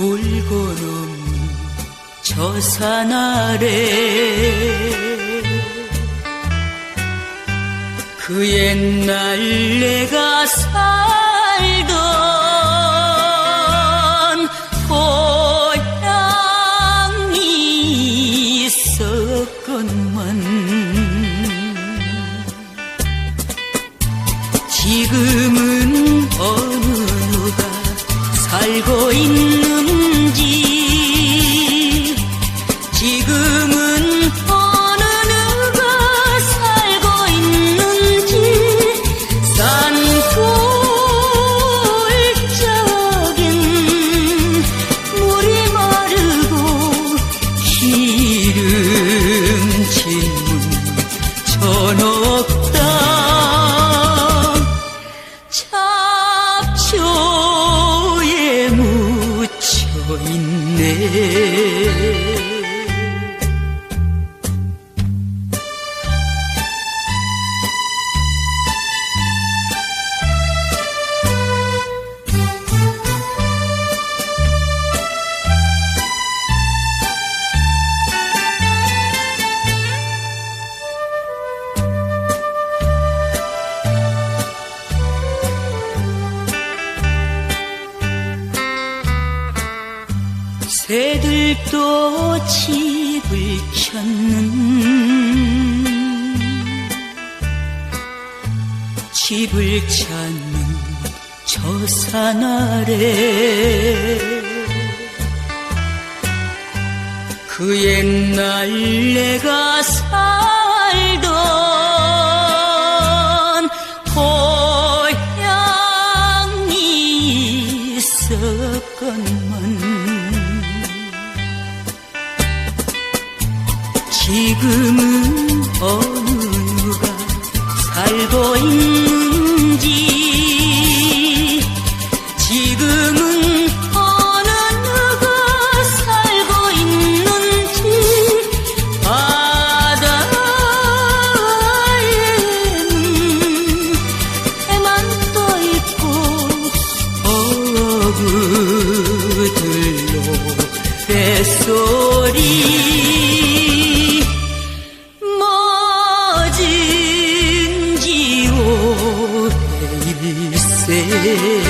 없는 저산 아래 그 옛날 내가 살던 고향이 있었건만 지금은 어느 누가 살고 있는 지 있 새들도 집을 찾는 집을 찾는 저 산 아래 그 옛날 내가 살던 고향이 있었건만 지금은 어느 누가 살고 있는지. 지금은 어느 누가 살고 있는지 바다에는 해만 떠 있고 어부들로 뱃소리 você.